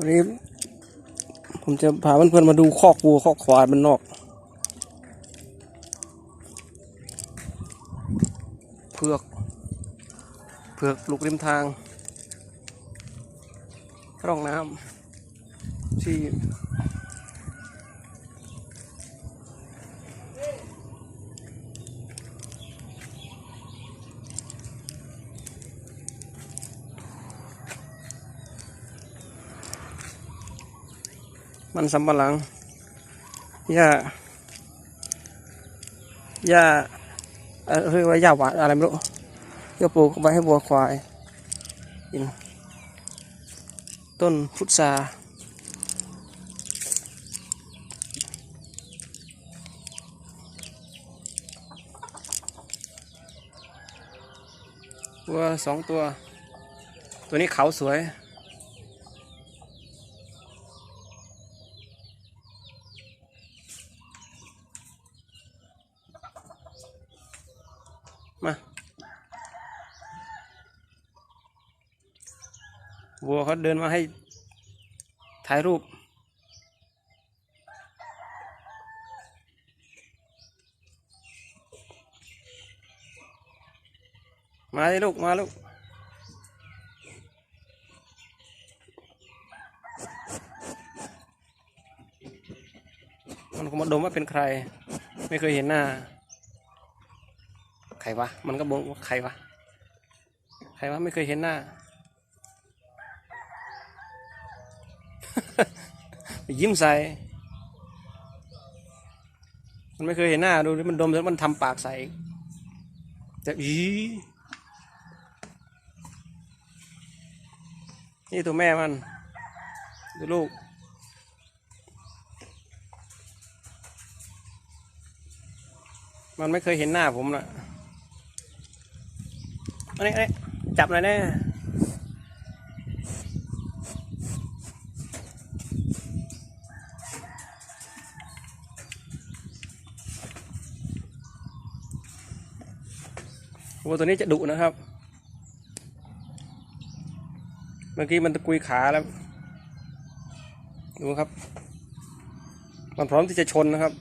วันนี้ผมจะพาเพื่อนๆมาดูคอกวัวคอกควายมันนอกเผือกเผือกปลูกริมทาง ร่องน้ำที่ มันสำปะหลังหญ้าหญ้าเรียกว่าหญ้าหวานอะไรไม่รู้ก็ปลูกไว้ให้วัวควายกินต้นพุทราวัวสองตัว ตัวนี้เขาสวย มาวัวเขาเดินมาให้ถ่ายรูป มาเลยลูก มาลูกมันคงมาดมว่าเป็นใคร ไม่เคยเห็นหน้า ใครวะ มันก็บอกว่าใครวะ ใครวะไม่เคยเห็นหน้า ยิ้มใส่ มันไม่เคยเห็นหน้าดูดิมันดมแล้วมันทำปากใส่จะอีนี่ตัวแม่มันดูลูกมันไม่เคยเห็นหน้าผมนะ อันนี้อันนี้จับหน่อยแน่วัวตัวนี้จะดุนะครับ เมื่อกี้มันตะกุยขาแล้ว ดูครับ มันพร้อมที่จะชนนะครับ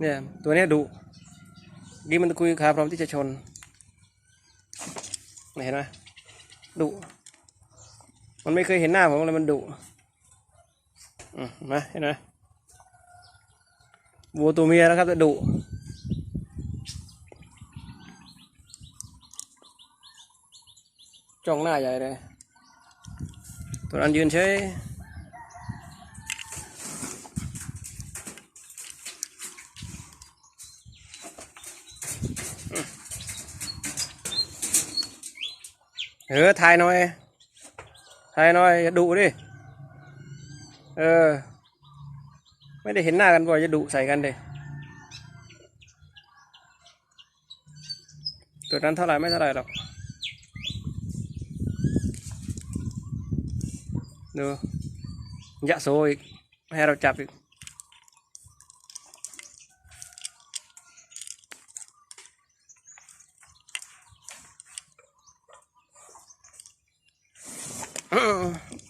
เนี่ย ตัวนี้ดุดีมันตะกุยขาพร้อมที่จะชน เห็นไหมดุมันไม่เคยเห็นหน้าผมเลยมันดุอืมาเห็นไหมวัวตัวเมียนะครับแต่ดุจ้องหน้าใหญ่เลย ตัวนั้นยืนเฉย เออถ่ายหน่อยถ่ายหน่อย อย่าดุดิ เออ ไม่ได้เห็นหน้ากันบ่อยจะดุใส่กันเดตัวนั้นเท่าไหร่ไม่เท่าไหร่หรอกดูยะโซอีกไม่ให้เราจับอีก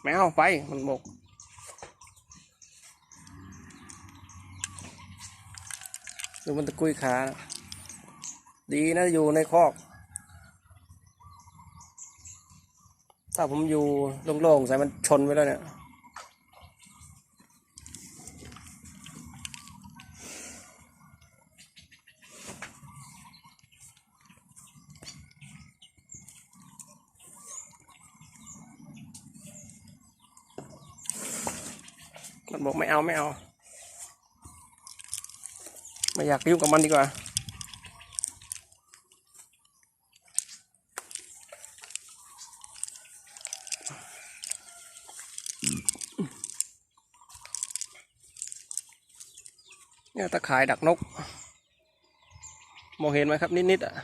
ไม่เอาไปมันบกดูมันตะกุยขานะดีนะอยู่ในคอก ถ้าผมอยู่โล่งๆใส่มันชนไปแล้วเนี่ย มันบอกไม่เอาไม่เอา ไม่อยากยุ่งกับมันดีกว่า เนี่ยตะข่ายดักนก มองเห็นไหมครับ นิดๆอะ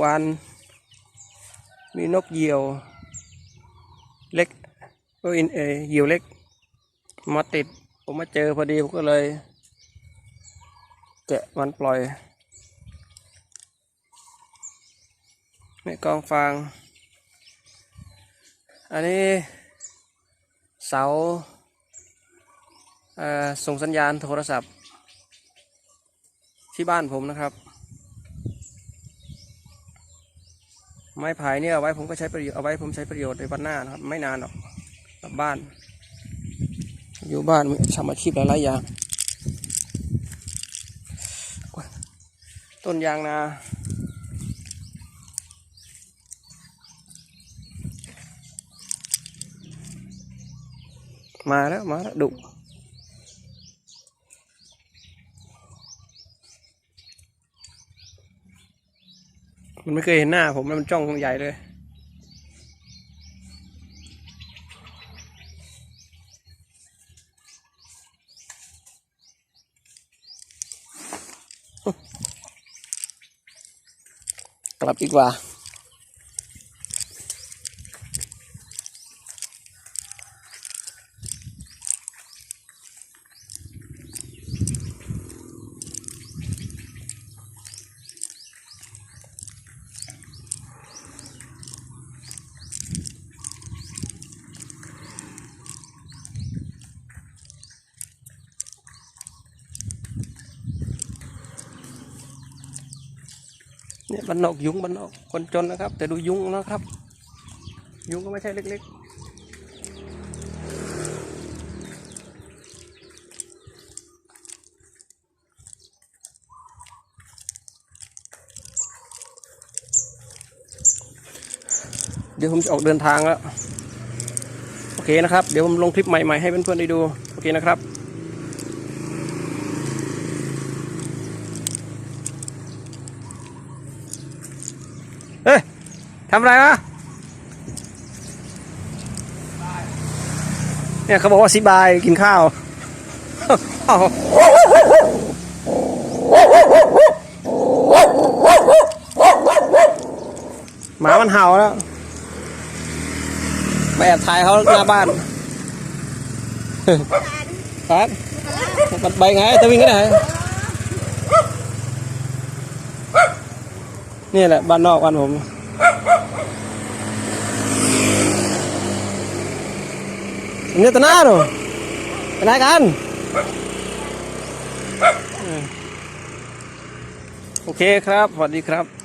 วานมีนกเหยี่ยวเล็ก ก็อินเอหิวเล็ก มาติด ผมมาเจอพอดีผมก็เลย แกะมันปล่อยในกองฟาง อันนี้เสาส่งสัญญาณโทรศัพท์ ที่บ้านผมนะครับ ไม้ไผ่เนี่ยเอาไว้ผมก็ใช้ประโยชน์เอาไว้ผมใช้ประโยชน์ในวันหน้านะครับ ไม่นานหรอก บบ้าน อยู่บ้านมีทำอาชีพหลายๆอย่าง ต้นยางนามาแล้วมาแล้วดุมันไม่เคยเห็นหน้าผมแล้วมันจ้องใหญ่เลย กลับดีกว่า เนี่ยบ้านนอกยุงบ้านนอกคนจนนะครับ แต่ดูยุงนะครับ ยุงก็ไม่ใช่เล็กๆเดี๋ยวผมจะออกเดินทางแล้ว โอเคนะครับ เดี๋ยวผมลงคลิปใหม่ ๆ ให้เพื่อนๆได้ดู โอเคนะครับ เฮ้ย ทำอะไรวะเนี่ยเขาบอกว่าสิบายกินข้าวหมามันเห่าแล้วไปแอบถ่ายเขาหน้าบ้านครับมันไปไงจะวิ่งที่ไหนนี่แหละบ้านนอกบ้านผม Ini tenang loh. Tenang kan? โอเคครับ สวัสดีครับ